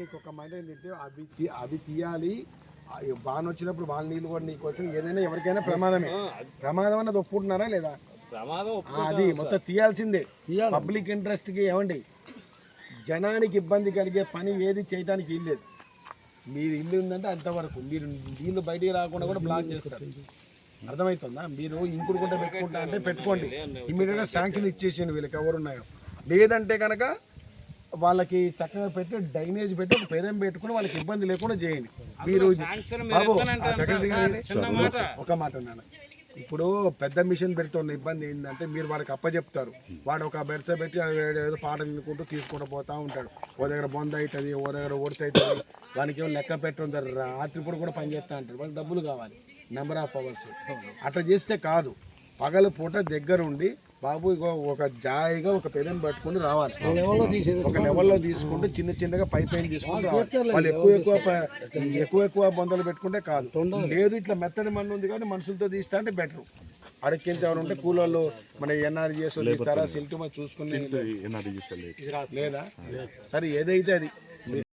నీకు ఒక మాట ఏంటంటే అవి అవి తీయాలి. ఆ బాగా వచ్చినప్పుడు వాళ్ళ నీళ్ళు కూడా నీకు వచ్చి ఏదైనా ఎవరికైనా ప్రమాదమే. ప్రమాదం అన్నది ఒప్పుకుంటున్నారా లేదా? ప్రమాదం అది మొత్తం తీయాల్సిందే. పబ్లిక్ ఇంట్రెస్ట్కి ఏమండి? జనానికి ఇబ్బంది కలిగే పని ఏది చేయడానికి ఇల్లేదు మీరు ఇల్లు ఉందంటే అంతవరకు. మీరు నీళ్ళు బయటికి రాకుండా కూడా బ్లాక్ చేస్తారు. అర్థమవుతుందా? మీరు ఇంకుడు గుంట పెట్టుకుంటా అంటే పెట్టుకోండి. ఇమీడియట్గా శాంక్షన్ ఇచ్చేసేయండి వీళ్ళకి ఎవరు ఉన్నాయో లేదంటే కనుక వాళ్ళకి చక్కగా పెట్టి డ్రైనేజ్ పెట్టి ఒక పెదం పెట్టుకుని వాళ్ళకి ఇబ్బంది లేకుండా చేయండి. మీరు ఒక మాట నాన్న. ఇప్పుడు పెద్ద మిషన్ పెడుతున్న ఇబ్బంది ఏంటంటే మీరు వాడికి అప్పచెప్తారు వాడు ఒక బెడ్స పెట్టి ఏదో పాట వినుకుంటూ తీసుకుంటూ పోతా ఉంటాడు. ఓ దగ్గర బొంద అవుతుంది ఓ దగ్గర ఓడితే అవుతుంది. వానికి ఏమో లెక్క పెట్టుంటారు రాత్రిపూట కూడా పని చేస్తా అంటారు వాళ్ళకి డబ్బులు కావాలి. నెంబర్ ఆఫ్ అవర్స్ అట్లా చేస్తే కాదు. పగల పూట దగ్గరుండి బాబు ఇగో ఒక జాయిగా ఒక పెదం పట్టుకుని రావాలి. ఒక లెవెల్లో తీసుకుంటూ చిన్న చిన్నగా పై పైన తీసుకుంటూ రావాలి. వాళ్ళు ఎక్కువ ఎక్కువ ఎక్కువ ఎక్కువ బొందలు పెట్టుకుంటే కాదు. లేదు ఇట్లా మెత్తడి మన్ను ఉంది కానీ మనుషులతో తీస్తా అంటే బెటర్ అడక్కింత ఎవరు ఉంటే కూలోళ్ళు మన ఎన్ఆర్జీఎస్ తీస్తారా సిల్ట్ చూసుకుని లేదా. సరే ఏదైతే అది.